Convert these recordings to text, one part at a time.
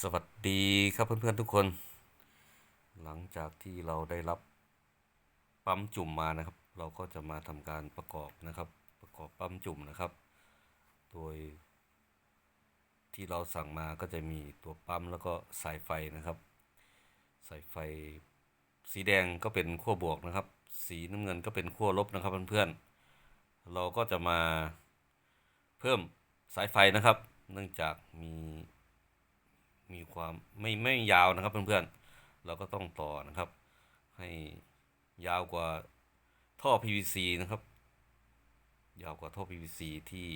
สวัสดีครับเพื่อนๆทุกคน หลังจากที่เราได้รับปั๊มจุ่มมานะครับ เราก็จะมาทำการประกอบนะครับ ประกอบปั๊มจุ่มนะครับ โดย ที่เราสั่งมาก็จะมีตัวปั๊มแล้วก็สายไฟนะครับ สายไฟ สีแดงก็เป็นขั้วบวกนะครับ สีน้ำเงินก็เป็นขั้วลบนะครับเพื่อนๆเราก็จะมาเพิ่มสายไฟนะครับ เนื่องจากมี มีความไม่ไม่ยาวนะครับเพื่อนๆ เราก็ต้องต่อนะครับ ให้ยาวกว่าท่อ PVC นะครับ ยาวกว่าท่อ PVC ที่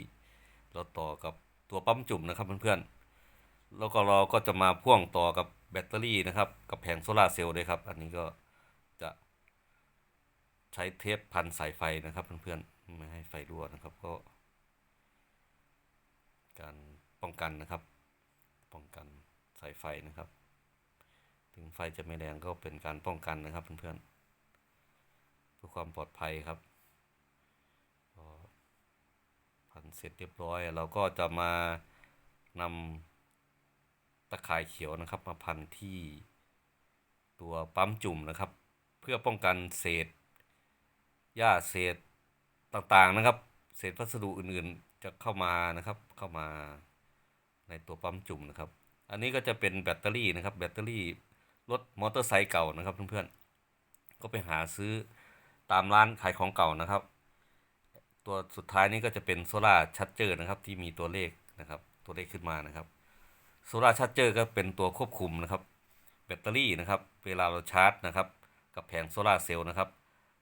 เราต่อกับตัวปั๊มจุ่มนะครับเพื่อนๆ แล้วก็เราก็จะมาพ่วงต่อกับแบตเตอรี่นะครับ กับแผงโซลาเซลล์ด้วยครับ อันนี้ก็จะใช้เทปพันสายไฟนะครับเพื่อนๆ ไม่ให้ไฟรั่วนะครับก็ การป้องกันนะครับ ป้องกัน สายไฟนะครับ ถึงไฟจะไม่แรงก็เป็นการป้องกันนะครับเพื่อนๆเพื่อความปลอดภัยครับพอพันเสร็จเรียบร้อย เราก็จะมานำตะข่ายเขียวนะครับ มาพันที่ตัวปั๊มจุ่มนะครับ เพื่อป้องกันเศษหญ้าเศษต่างๆนะครับ เศษวัสดุอื่นๆจะเข้ามานะครับเข้ามาในตัวปั๊มจุ่มนะครับ อันนี้ก็จะเป็นแบตเตอรี่นะครับ แบตเตอรี่รถมอเตอร์ไซค์เก่านะครับเพื่อนๆ ก็ไปหาซื้อตามร้านขายของเก่านะครับ ตัวสุดท้ายนี้ก็จะเป็นโซล่าชัดเจอร์นะครับที่มีตัวเลขนะครับตัวเลขขึ้นมานะครับโซล่าชัดเจอร์ก็เป็นตัวควบคุมนะครับ แบตเตอรี่นะครับ เวลาเราชาร์จนะครับ กับแผงโซล่าเซลล์นะครับ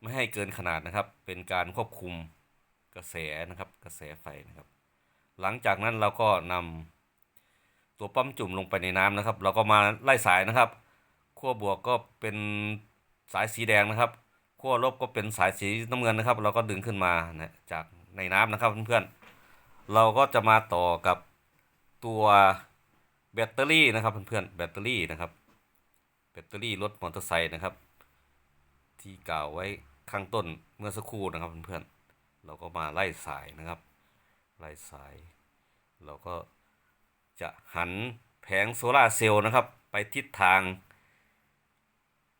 ไม่ให้เกินขนาดนะครับ เป็นการควบคุมกระแสนะครับ กระแสไฟนะครับ หลังจากนั้นเราก็นำ ตัวปั๊มจุ่มลงไปในน้ำนะครับ เราก็มาไล่สายนะครับขั้วบวกก็เป็นสายสีแดงนะครับขั้วลบก็เป็นสายสีน้ำเงินนะครับ เราก็ดึงขึ้นมานะจากในน้ำนะครับเพื่อนๆเราก็จะมาต่อกับตัวแบตเตอรี่นะครับเพื่อนๆแบตเตอรี่นะครับแบตเตอรี่รถมอเตอร์ไซค์นะครับ ที่กล่าวไว้ข้างต้นเมื่อสักครู่นะครับเพื่อนๆเราก็มาไล่สายนะครับ ไล่สาย เราก็ จะหันแผงโซลาเซลล์นะครับ ไปทิศทาง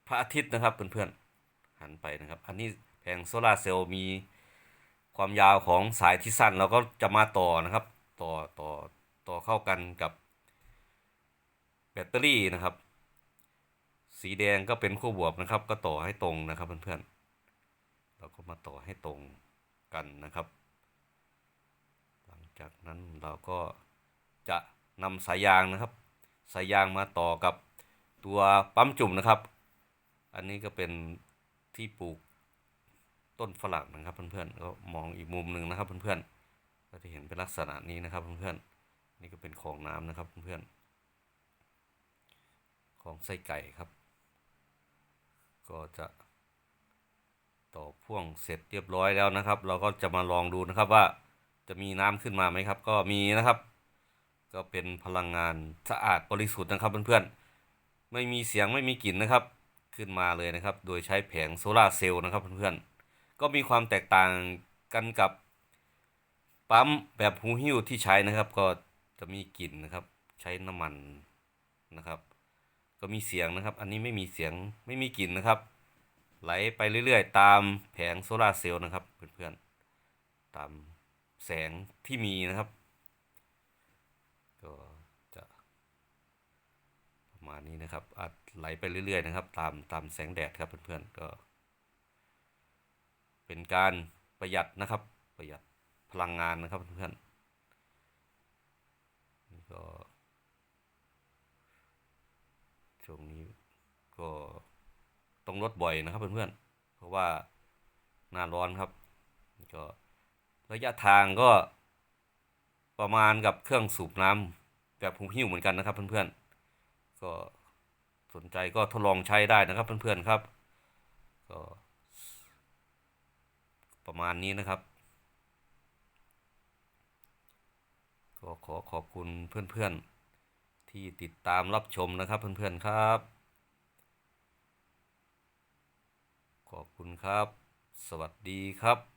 พระอาทิตย์นะครับเพื่อนๆหันไปนะครับ อันนี้แผงโซลาเซลล์มีความยาวของสายที่สั้นเราก็จะมาต่อนะครับ ต่อต่อต่อเข้ากันกับแบตเตอรี่นะครับ สีแดงก็เป็นขั้วบวกนะครับ ก็ต่อให้ตรงนะครับเพื่อนๆเราก็มาต่อให้ตรงกันนะครับ หลังจากนั้นเราก็จะ นำสายยางนะครับ สายยางมาต่อกับตัวปั๊มจุ่มนะครับ อันนี้ก็เป็นที่ปลูกต้นฝรั่งนะครับเพื่อนๆก็มองอีกมุมหนึ่งนะครับเพื่อนๆก็จะเห็นเป็นลักษณะนี้นะครับเพื่อนๆนี่ก็เป็นของน้ำนะครับเพื่อนๆของไส้ไก่ครับ ก็จะต่อพ่วงเสร็จเรียบร้อยแล้วนะครับ เราก็จะมาลองดูนะครับว่าจะมีน้ำขึ้นมาไหมครับ ก็มีนะครับ ก็เป็นพลังงานสะอาดบริสุทธิ์นะครับเพื่อนๆ ไม่มีเสียงไม่มีกลิ่นนะครับ ขึ้นมาเลยนะครับ โดยใช้แผงโซลาเซลล์นะครับเพื่อนๆ ก็มีความแตกต่างกันกับปั๊มแบบหูหิ้วที่ใช้นะครับ ก็จะมีกลิ่นนะครับ ใช้น้ำมันนะครับ ก็มีเสียงนะครับ อันนี้ไม่มีเสียงไม่มีกลิ่นนะครับ ไหลไปเรื่อยๆ ตามแผงโซลาเซลล์นะครับเพื่อนๆ ตามแสงที่มีนะครับ ก็จะประมาณนี้นะครับอาจไหลไปเรื่อยๆนะครับ ตามตามแสงแดดครับเพื่อนๆก็ เป็นการประหยัดนะครับ ประหยัดพลังงานนะครับเพื่อนๆก็ช่วงนี้ก็ต้องลดบ่อยนะครับเพื่อนๆเพราะว่าหน้าร้อนครับ ก็ระยะทางก็ ประมาณกับเครื่องสูบน้ำแบบหูหิ้วเหมือนกันนะครับเพื่อนๆ ก็สนใจก็ทดลองใช้ได้นะครับเพื่อนๆครับ ก็ประมาณนี้นะครับ ก็ขอขอบคุณเพื่อนๆ ที่ติดตามรับชมนะครับเพื่อนๆครับ ขอบคุณครับ สวัสดีครับ